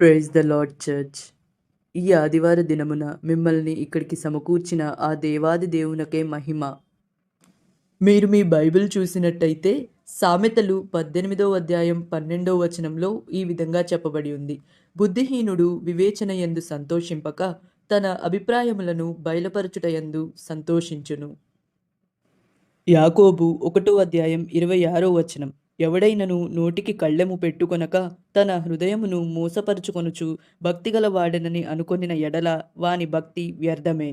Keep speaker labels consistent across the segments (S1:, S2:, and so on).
S1: Praise the lord church ఈ ఆదివార దినమున మిమ్మల్ని ఇక్కడికి సమకూర్చిన ఆ దేవాది దేవునకే మహిమ. మీరు మీ బైబిల్ చూసినట్టయితే సామెతలు పద్దెనిమిదవ అధ్యాయం పన్నెండవ వచనంలో ఈ విధంగా చెప్పబడి ఉంది. బుద్ధిహీనుడు వివేచన ఎందు సంతోషింపక తన అభిప్రాయములను బయలుపరచుటయందు సంతోషించును. యాకోబు ఒకటో అధ్యాయం ఇరవై ఆరో వచనం. ఎవడైనను నోటికి కళ్ళెము పెట్టుకొనక తన హృదయమును మోసపరుచుకొనుచు భక్తిగల వాడనని అనుకొనిన ఎడల వాని భక్తి వ్యర్థమే.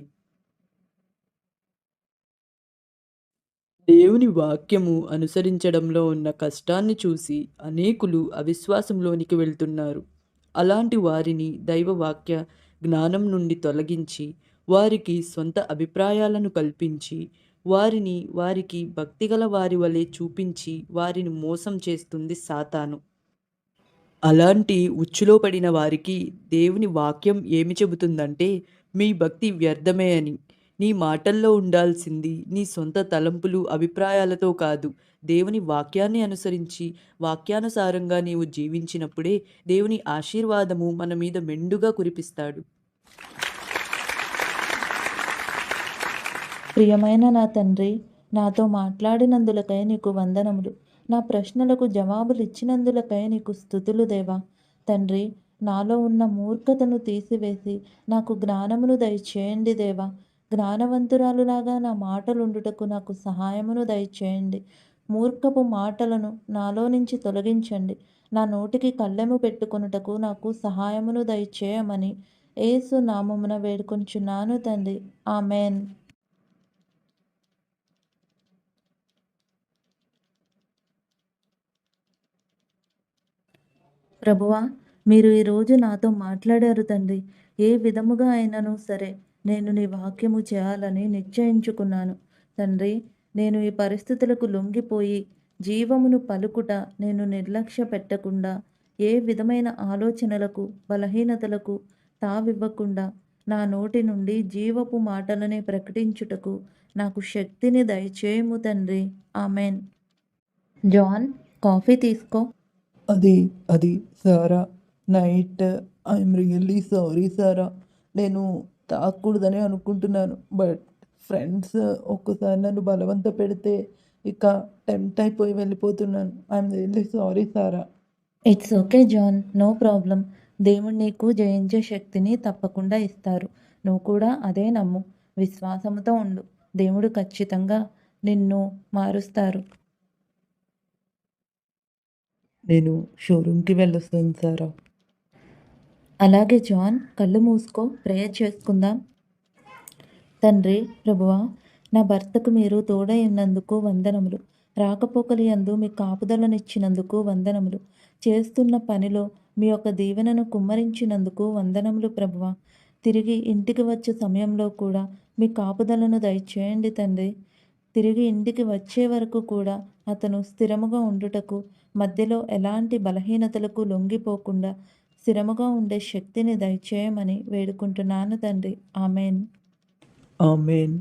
S1: దేవుని వాక్యము అనుసరించడంలో ఉన్న కష్టాన్ని చూసి అనేకులు అవిశ్వాసంలోనికి వెళ్తున్నారు. అలాంటి వారిని దైవ వాక్య జ్ఞానం నుండి తొలగించి వారికి సొంత అభిప్రాయాలను కల్పించి వారిని వారికి భక్తిగల వారి వలె చూపించి వారిని మోసం చేస్తుంది సాతాను. అలాంటి ఉచ్చులో పడిన వారికి దేవుని వాక్యం ఏమి చెబుతుందంటే మీ భక్తి వ్యర్థమే అని. నీ మాటల్లో ఉండాల్సింది నీ సొంత తలంపులు అభిప్రాయాలతో కాదు. దేవుని వాక్యాన్ని అనుసరించి వాక్యానుసారంగా నీవు జీవించినప్పుడే దేవుని ఆశీర్వాదము మన మీద మెండుగా కురిపిస్తాడు.
S2: ప్రియమైన నా తండ్రి నాతో మాట్లాడినందులకై నీకు వందనములు. నా ప్రశ్నలకు జవాబులు ఇచ్చినందులకై నీకు స్థుతులు దేవా. తండ్రి నాలో ఉన్న మూర్ఖతను తీసివేసి నాకు జ్ఞానమును దయచేయండి దేవా. జ్ఞానవంతురాలులాగా నా మాటలుండుటకు నాకు సహాయమును దయచేయండి. మూర్ఖపు మాటలను నాలో నుంచి తొలగించండి. నా నోటికి కళ్ళెము పెట్టుకొనుటకు నాకు సహాయమును దయచేయమని ఏసు నామమున వేడుకొంచున్నాను తండ్రి. ఆమెన్. ప్రభువా మీరు ఈరోజు నాతో మాట్లాడారు తండ్రి. ఏ విధముగా అయినను సరే నేను నీ వాక్యము చేయాలని నిశ్చయించుకున్నాను. తండ్రి నేను ఈ పరిస్థితులకు లొంగిపోయి జీవమును పలుకుట నేను నిర్లక్ష్య పెట్టకుండా ఏ విధమైన ఆలోచనలకు బలహీనతలకు తావివ్వకుండా నా నోటి నుండి జీవపు మాటలనే ప్రకటించుటకు నాకు శక్తిని దయచేయము తండ్రి. ఆమెన్. జాన్ కాఫీ తీసుకో.
S3: అది అది Sarah night I'm really sorry Sarah. నేను తాకూడదని అనుకుంటున్నాను బట్ ఫ్రెండ్స్ ఒక్కసారి నన్ను బలవంత పెడితే ఇక టెంప్ట్ అయిపోయి వెళ్ళిపోతున్నాను. I'm really sorry Sarah.
S2: It's okay John. No problem. దేవుడు నీకు జయించే శక్తిని తప్పకుండా ఇస్తారు. నువ్వు కూడా అదే నమ్ము. విశ్వాసంతో ఉండు. దేవుడు ఖచ్చితంగా నిన్ను మారుస్తారు.
S3: నేను షోరూమ్కి వెళ్ళొస్తాను సారా.
S2: అలాగే జాన్ కళ్ళు మూసుకో ప్రేయర్ చేసుకుందాం. తండ్రి ప్రభువా నా భర్తకు మీరు తోడై ఉన్నందుకు వందనములు. రాకపోకలి యందు మీ కాపుదలనిచ్చినందుకు వందనములు. చేస్తున్న పనిలో మీ యొక్క దీవెనను కుమ్మరించినందుకు వందనములు ప్రభువా. తిరిగి ఇంటికి వచ్చే సమయంలో కూడా మీ కాపుదలను దయచేయండి తండ్రి. తిరిగి ఇంటికి వచ్చే వరకు కూడా అతను స్థిరముగా ఉండుటకు మధ్యలో ఎలాంటి బలహీనతలకు లొంగిపోకుండా స్థిరముగా ఉండే శక్తిని దయచేయమని వేడుకుంటున్నాను తండ్రి. ఆమెన్.
S3: ఆమెన్.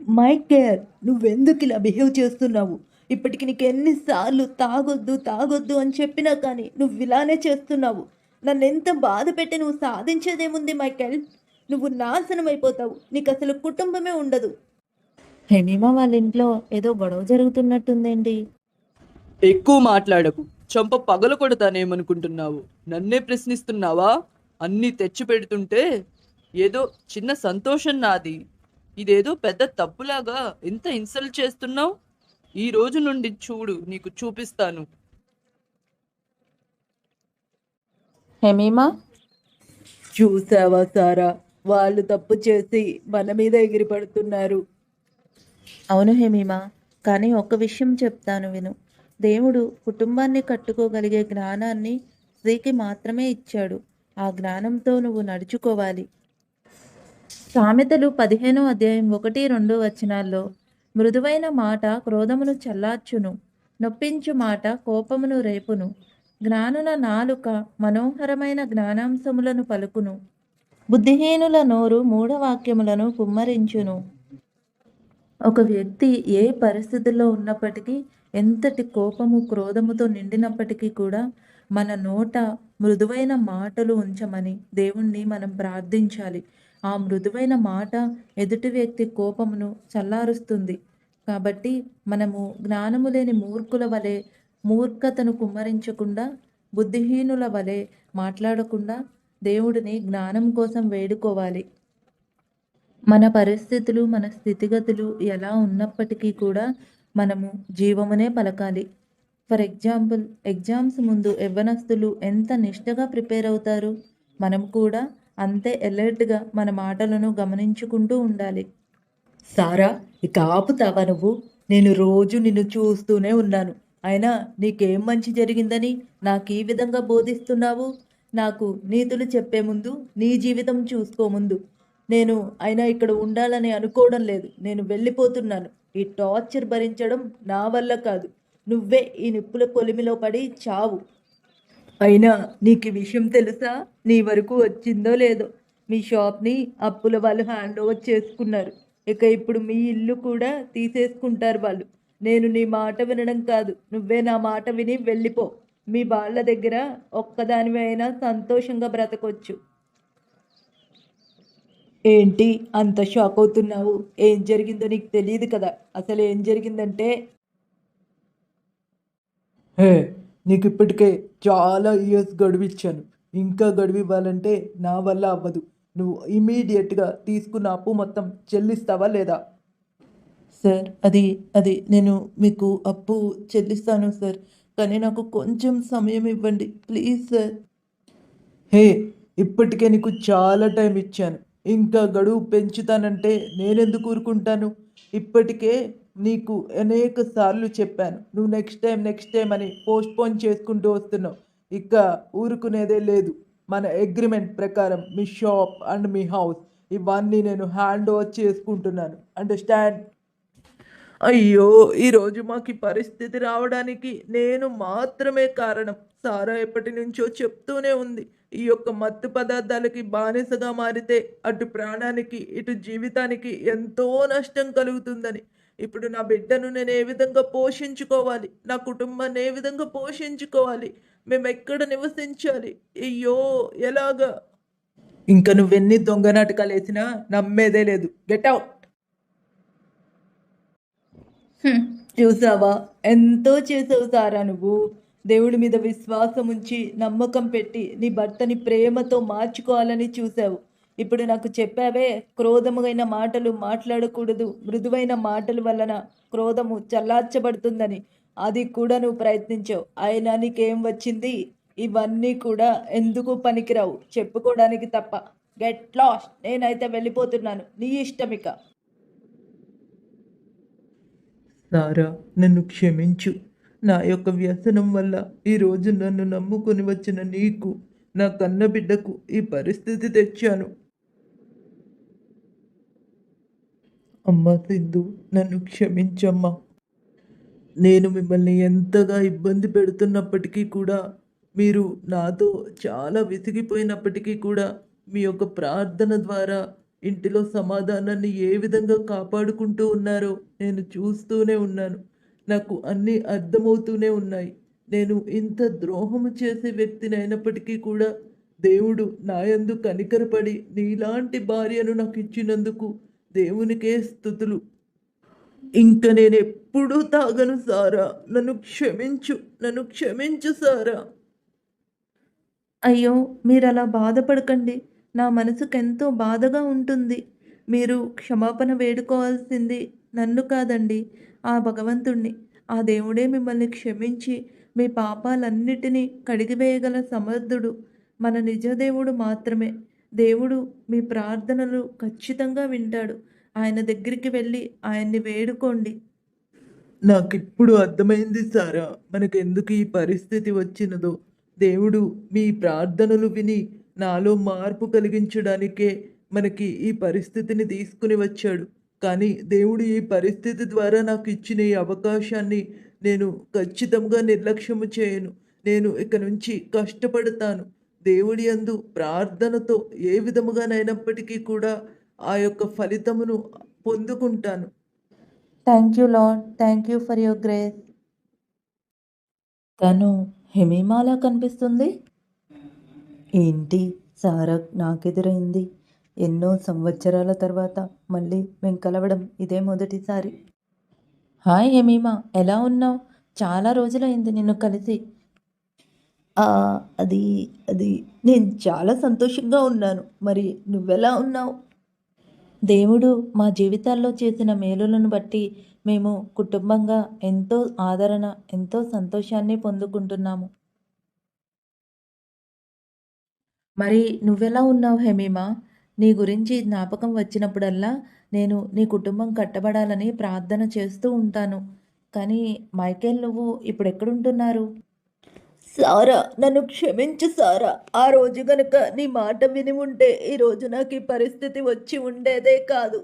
S1: మైకేల్ నువ్వెందుకు ఇలా బిహేవ్ చేస్తున్నావు? ఇప్పటికి నీకు ఎన్నిసార్లు తాగొద్దు తాగొద్దు అని చెప్పినా కానీ నువ్వు ఇలానే చేస్తున్నావు. నన్ను ఎంత బాధ పెట్టి నువ్వు సాధించేదేముంది మైకేల్? నువ్వు నాశనం అయిపోతావు నీకు అసలు కుటుంబమే ఉండదు.
S2: హెమీమా వాళ్ళ ఇంట్లో ఏదో గొడవ జరుగుతున్నట్టుందేంటి?
S1: ఎక్కువ మాట్లాడకు. చంప పగల కొడతానేమనుకుంటున్నావు? నన్నే ప్రశ్నిస్తున్నావా? అన్నీ తెచ్చి పెడుతుంటే ఏదో చిన్న సంతోషం నాది. ఇదేదో పెద్ద తప్పులాగా ఎంత ఇన్సల్ట్ చేస్తున్నావు? ఈ రోజు నుండి చూడు నీకు చూపిస్తాను.
S2: హెమీమా
S1: చూసావా సారా? వాళ్ళు తప్పు చేసి మన మీద ఎగిరి పడుతున్నారు
S2: అవును హెమీమా కానీ ఒక విషయం చెప్తాను విను. దేవుడు కుటుంబాన్ని కట్టుకోగలిగే జ్ఞానాన్ని స్త్రీకి మాత్రమే ఇచ్చాడు. ఆ జ్ఞానంతో నువ్వు నడుచుకోవాలి. సామెతలు పదిహేనో అధ్యాయం ఒకటి రెండు వచనాల్లో మృదువైన మాట క్రోధమును చల్లార్చును నొప్పించు మాట కోపమును రేపును జ్ఞానుల నాలుక మనోహరమైన జ్ఞానాంశములను పలుకును. బుద్ధిహీనుల నోరు మూఢవాక్యములను కుమ్మరించును. ఒక వ్యక్తి ఏ పరిస్థితుల్లో ఉన్నప్పటికీ ఎంతటి కోపము క్రోధముతో నిండినప్పటికీ కూడా
S4: మన నోట మృదువైన మాటలు ఉంచమని దేవుణ్ణి మనం ప్రార్థించాలి. ఆ మృదువైన మాట ఎదుటి వ్యక్తి కోపమును చల్లారుస్తుంది. కాబట్టి మనము జ్ఞానము లేని మూర్ఖుల వలె మూర్ఖతను కుమ్మరించకుండా బుద్ధిహీనుల వలె మాట్లాడకుండా దేవుడిని జ్ఞానం కోసం వేడుకోవాలి. మన పరిస్థితులు మన స్థితిగతులు ఎలా ఉన్నప్పటికీ కూడా మనము జీవమునే పలకాలి. ఫర్ ఎగ్జాంపుల్ ఎగ్జామ్స్ ముందు యవ్వనస్తులు ఎంత నిష్టగా ప్రిపేర్ అవుతారు? మనం కూడా అంతే ఎలర్ట్గా మన మాటలను గమనించుకుంటూ ఉండాలి.
S5: సారా ఇక ఆపుతావా నువ్వు? నేను రోజు నిన్ను చూస్తూనే ఉన్నాను. అయినా నీకేం మంచి జరిగిందని నాకు ఈ విధంగా బోధిస్తున్నావు? నాకు నీతులు చెప్పే ముందు నీ జీవితం చూసుకో ముందు. నేను అయినా ఇక్కడ ఉండాలని అనుకోవడం లేదు. నేను వెళ్ళిపోతున్నాను. ఈ టార్చర్ భరించడం నా వల్ల కాదు. నువ్వే ఈ నిప్పుల పొలిమిలో పడి చావు. అయినా నీకు ఈ విషయం తెలుసా? నీ వరకు వచ్చిందో లేదో? మీ షాప్ని అప్పుల వాళ్ళు హ్యాండ్ ఓవర్ చేసుకున్నారు. ఇక ఇప్పుడు మీ ఇల్లు కూడా తీసేసుకుంటారు వాళ్ళు. నేను నీ మాట వినడం కాదు. నువ్వే నా మాట విని వెళ్ళిపో. మీ వాళ్ళ దగ్గర ఒక్కదానివి అయినా సంతోషంగా బ్రతకొచ్చు. ఏంటి అంత షాక్ అవుతున్నావు? ఏం జరిగిందో నీకు తెలియదు కదా. అసలు ఏం జరిగిందంటే?
S2: హే నీకు ఇప్పటికే చాలా ఇయర్స్ గడువు ఇచ్చాను. ఇంకా గడువు ఇవ్వాలంటే నా వల్ల అవ్వదు. నువ్వు ఇమీడియట్గా తీసుకున్న అప్పు మొత్తం చెల్లిస్తావా లేదా?
S4: సార్ అది అది నేను మీకు అప్పు చెల్లిస్తాను సార్. కానీ నాకు కొంచెం సమయం ఇవ్వండి ప్లీజ్ సార్.
S2: హే ఇప్పటికే నీకు చాలా టైం ఇచ్చాను. ఇంకా గడువు పెంచుతానంటే నేనెందుకు ఊరుకుంటాను? ఇప్పటికే నీకు అనేక సార్లు చెప్పాను. నువ్వు నెక్స్ట్ టైం నెక్స్ట్ టైం అని పోస్ట్పోన్ చేసుకుంటూ వస్తున్నావు. ఇక ఊరుకునేదే లేదు. మన అగ్రిమెంట్ ప్రకారం మీ షాప్ అండ్ మీ హౌస్ ఇవన్నీ నేను హ్యాండ్ ఓవర్ చేసుకుంటున్నాను. అండర్స్టాండ్ అయ్యో ఈరోజు మాకు ఈ పరిస్థితి రావడానికి నేను మాత్రమే కారణం. సారా ఎప్పటి నుంచో చెప్తూనే ఉంది. ఈ యొక్క మత్తు పదార్థాలకి బానిసగా మారితే అటు ప్రాణానికి ఇటు జీవితానికి ఎంతో నష్టం కలుగుతుందని. ఇప్పుడు నా బిడ్డను నేను ఏ విధంగా పోషించుకోవాలి? నా కుటుంబాన్ని ఏ విధంగా పోషించుకోవాలి? మేము ఎక్కడ నివసించాలి? అయ్యో ఎలాగా? ఇంకా నువ్వెన్ని దొంగ నాటకాలు వేసినా నమ్మేదే లేదు. గెట్ అవుట్
S5: చూసావా? ఎంతో చేసావు సారా నువ్వు. దేవుడి మీద విశ్వాసం ఉంచి నమ్మకం పెట్టి నీ భర్తని ప్రేమతో మార్చుకోవాలని చూసావు. ఇప్పుడు నాకు చెప్పావే క్రోధముగైన మాటలు మాట్లాడకూడదు. మృదువైన మాటల వలన క్రోధము చల్లార్చబడుతుందని. అది కూడా నువ్వు ప్రయత్నించావు. అయినా నీకేం వచ్చింది? ఇవన్నీ కూడా ఎందుకు పనికిరావు? చెప్పుకోవడానికి తప్ప. Get lost. నేనైతే వెళ్ళిపోతున్నాను. నీ ఇష్టం ఇక.
S2: సారా నన్ను క్షమించు. నా యొక్క వ్యసనం వల్ల ఈరోజు నన్ను నమ్ముకొని వచ్చిన నీకు నా కన్న బిడ్డకు ఈ పరిస్థితి తెచ్చాను. అమ్మా సింధు నన్ను క్షమించమ్మా. నేను మిమ్మల్ని ఎంతగా ఇబ్బంది పెడుతున్నప్పటికీ కూడా మీరు నాతో చాలా విసిగిపోయినప్పటికీ కూడా మీ యొక్క ప్రార్థన ద్వారా ఇంటిలో సమాధానాన్ని ఏ విధంగా కాపాడుకుంటూ ఉన్నారో నేను చూస్తూనే ఉన్నాను. నాకు అన్నీ అర్థమవుతూనే ఉన్నాయి. నేను ఇంత ద్రోహము చేసే వ్యక్తిని అయినప్పటికీ కూడా దేవుడు నాయందు కనికరపడి నీలాంటి భార్యను నాకు ఇచ్చినందుకు దేవునికే స్థుతులు. ఇంక నేను ఎప్పుడూ తాగను సారా. నన్ను క్షమించు నన్ను క్షమించు సారా.
S4: అయ్యో మీరు అలా బాధపడకండి. నా మనసుకు ఎంతో బాధగా ఉంటుంది. మీరు క్షమాపణ వేడుకోవాల్సింది నన్ను కాదండి ఆ భగవంతుణ్ణి. ఆ దేవుడే మిమ్మల్ని క్షమించి మీ పాపాలన్నిటినీ కడిగివేయగల సమర్థుడు. మన నిజదేవుడు మాత్రమే. దేవుడు మీ ప్రార్థనలు ఖచ్చితంగా వింటాడు. ఆయన దగ్గరికి వెళ్ళి ఆయన్ని వేడుకోండి.
S2: నాకు ఇప్పుడు అర్థమైంది సారా మనకెందుకు ఈ పరిస్థితి వచ్చినదో. దేవుడు మీ ప్రార్థనలు విని నాలో మార్పు కలిగించడానికే మనకి ఈ పరిస్థితిని తీసుకుని వచ్చాడు. కానీ దేవుడు ఈ పరిస్థితి ద్వారా నాకు ఇచ్చిన ఈ అవకాశాన్ని నేను ఖచ్చితంగా నిర్లక్ష్యము చేయను. నేను ఇక నుంచి కష్టపడతాను. దేవుడి అందు ప్రార్థనతో ఏ విధముగానైనప్పటికీ కూడా ఆ యొక్క ఫలితమును పొందుకుంటాను.
S4: Thank you Lord thank you for your grace తను
S2: హిమీమాలా కనిపిస్తుంది. ఏంటి? సారా నాకెదురైంది. ఎన్నో సంవత్సరాల తర్వాత మళ్ళీ మేము కలవడం ఇదే మొదటిసారి. హాయ్ హెమీమా ఎలా ఉన్నావు? చాలా రోజులైంది నిన్ను కలిసి. అది అది నేను చాలా సంతోషంగా ఉన్నాను. మరి నువ్వెలా ఉన్నావు? దేవుడు మా జీవితాల్లో చేసిన మేలులను బట్టి మేము కుటుంబంగా ఎంతో ఆదరణ ఎంతో సంతోషాన్ని పొందుకుంటున్నాము. మరి నువ్వెలా ఉన్నావు హెమీమా? నీ గురించి జ్ఞాపకం వచ్చినప్పుడల్లా నేను నీ కుటుంబం కట్టబడాలని ప్రార్థన చేస్తూ ఉంటాను. కానీ మైకేల్ నువ్వు ఇప్పుడు ఎక్కడుంటున్నారు సారా నన్ను క్షమించు సారా. ఆ రోజు గనుక నీ మాట విని ఉంటే ఈరోజు నాకు ఈ పరిస్థితి వచ్చి ఉండేదే కాదు.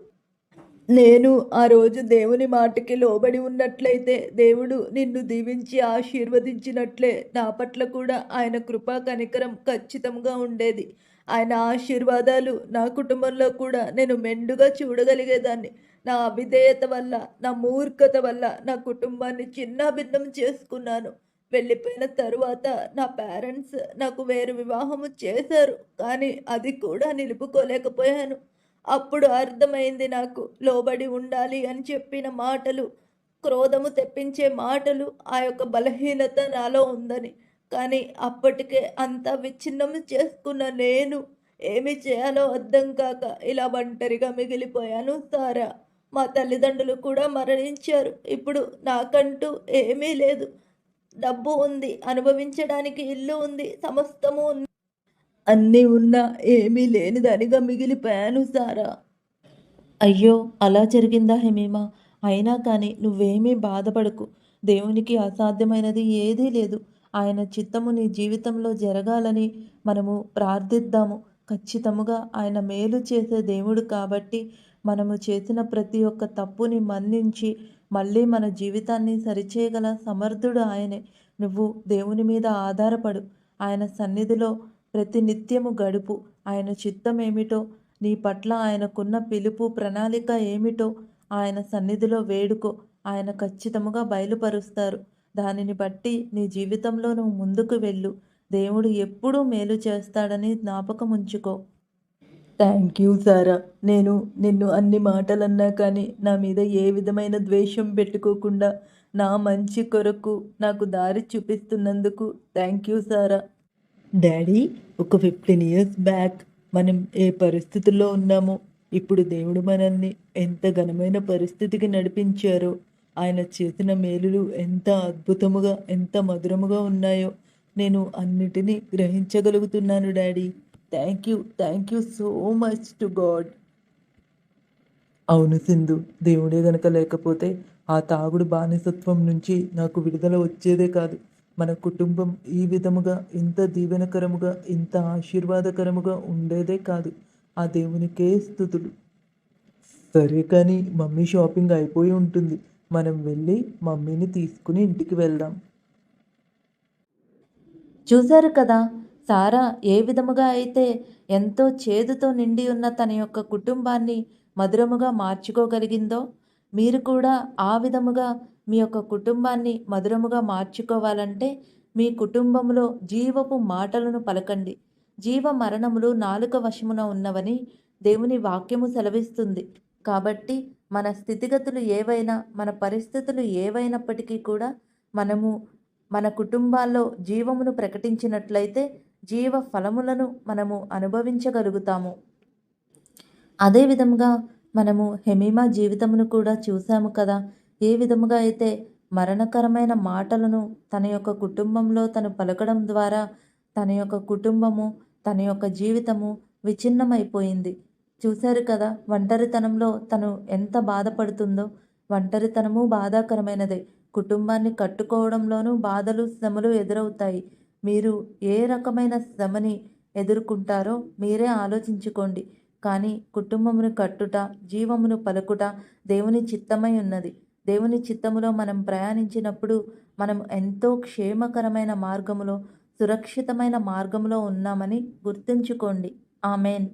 S2: నేను ఆ రోజు దేవుని మాటకి లోబడి ఉన్నట్లయితే దేవుడు నిన్ను దీవించి ఆశీర్వదించినట్లే. నా పట్ల కూడా ఆయన కృపా కనికరం ఖచ్చితంగా ఉండేది. ఆయన ఆశీర్వాదాలు నా కుటుంబంలో కూడా నేను మెండుగా చూడగలిగేదాన్ని. నా అవిధేయత వల్ల నా మూర్ఖత వల్ల నా కుటుంబాన్ని చిన్న భిన్నం చేసుకున్నాను. వెళ్ళిపోయిన తరువాత నా పేరెంట్స్ నాకు వేరు వివాహము చేశారు. కానీ అది కూడా నిలుపుకోలేకపోయాను. అప్పుడు అర్థమైంది నాకు లోబడి ఉండాలి అని చెప్పిన మాటలు క్రోధము తెప్పించే మాటలు ఆ యొక్క బలహీనత నాలో ఉందని. కానీ అప్పటికే అంతా విచ్ఛిన్నం చేసుకున్న నేను ఏమి చేయాలో అర్థం కాక ఇలా ఒంటరిగా మిగిలిపోయాను సారా. మా తల్లిదండ్రులు కూడా మరణించారు. ఇప్పుడు నాకంటూ ఏమీ లేదు. డబ్బు ఉంది అనుభవించడానికి ఇల్లు ఉంది సమస్తము ఉంది. అన్నీ ఉన్నా ఏమీ లేనిదానిగా మిగిలిపోయాను సారా. అయ్యో అలా జరిగిందా హెమీమా? అయినా కానీ నువ్వేమీ బాధపడకు. దేవునికి అసాధ్యమైనది ఏదీ లేదు. ఆయన చిత్తము నీ జీవితంలో జరగాలని మనము ప్రార్థిద్దాము. ఖచ్చితముగా ఆయన మేలు చేసే దేవుడు కాబట్టి మనము చేసిన ప్రతి ఒక్క తప్పుని మన్నించి మళ్ళీ మన జీవితాన్ని సరిచేయగల సమర్థుడు ఆయనే. నువ్వు దేవుని మీద ఆధారపడు. ఆయన సన్నిధిలో ప్రతి నిత్యము గడుపు. ఆయన చిత్తం ఏమిటో నీ పట్ల ఆయనకున్న పిలుపు ప్రణాళిక ఏమిటో? ఆయన సన్నిధిలో వేడుకో. ఆయన ఖచ్చితముగా బయలుపరుస్తారు. దానిని బట్టి నీ జీవితంలో నువ్వు ముందుకు వెళ్ళు. దేవుడు ఎప్పుడూ మేలు చేస్తాడని జ్ఞాపకం ఉంచుకో థ్యాంక్ యూ సారా. నేను నిన్ను అన్ని మాటలన్నా కానీ నా మీద ఏ విధమైన ద్వేషం పెట్టుకోకుండా నా మంచి కొరకు నాకు దారి చూపిస్తున్నందుకు థ్యాంక్ యూ సారా. డాడీ ఒక ఫిఫ్టీన్ ఇయర్స్ బ్యాక్ మనం ఏ పరిస్థితుల్లో ఉన్నామో ఇప్పుడు దేవుడు మనల్ని ఎంత ఘనమైన పరిస్థితికి నడిపించారో ఆయన చేసిన మేలులు ఎంత అద్భుతముగా ఎంత మధురముగా ఉన్నాయో నేను అన్నిటినీ గ్రహించగలుగుతున్నాను daddy. Thank you thank you so much to God. అవును సింధు దేవుడే గనక లేకపోతే ఆ తాగుడు బానిసత్వం నుంచి నాకు విడుదల వచ్చేదే కాదు. మన కుటుంబం ఈ విధముగా ఇంత దీవెనకరముగా ఇంత ఆశీర్వాదకరముగా ఉండేదే కాదు. ఆ దేవునికే స్థుతులు. సరే కానీ మమ్మీ షాపింగ్ అయిపోయి ఉంటుంది. మనం వెళ్ళి మమ్మీని తీసుకుని ఇంటికి వెళ్దాం. చూశారు కదా సారా ఏ విధముగా అయితే ఎంతో చేదుతో నిండి ఉన్న తన యొక్క కుటుంబాన్ని మధురముగా మార్చుకోగలిగిందో మీరు కూడా ఆ విధముగా మీ యొక్క కుటుంబాన్ని మధురముగా మార్చుకోవాలంటే మీ కుటుంబంలో జీవపు మాటలను పలకండి. జీవ మరణములు నాలుక వశమున ఉన్నవని దేవుని వాక్యము సెలవిస్తుంది. కాబట్టి మన స్థితిగతులు ఏవైనా మన పరిస్థితులు ఏవైనప్పటికీ కూడా మనము మన కుటుంబాల్లో జీవమును ప్రకటించినట్లయితే జీవ ఫలములను మనము అనుభవించగలుగుతాము. అదేవిధంగా మనము హెమీమా జీవితమును కూడా చూసాము కదా. ఏ విధముగా అయితే మరణకరమైన మాటలను తన యొక్క కుటుంబంలో తను పలకడం ద్వారా తన యొక్క కుటుంబము తన యొక్క జీవితము విచ్ఛిన్నమైపోయింది. చూశారు కదా ఒంటరితనంలో తను ఎంత బాధపడుతుందో ఒంటరితనము బాధాకరమైనదే. కుటుంబాన్ని కట్టుకోవడంలోనూ బాధలు శ్రమలు ఎదురవుతాయి. మీరు ఏ రకమైన శ్రమని ఎదుర్కొంటారో మీరే ఆలోచించుకోండి. కానీ కుటుంబమును కట్టుట జీవమును పలుకుట దేవుని చిత్తమై ఉన్నది. దేవుని చిత్తములో మనం ప్రయాణించినప్పుడు మనం ఎంతో క్షేమకరమైన మార్గములో సురక్షితమైన మార్గంలో ఉన్నామని గుర్తుంచుకోండి. ఆమెన్.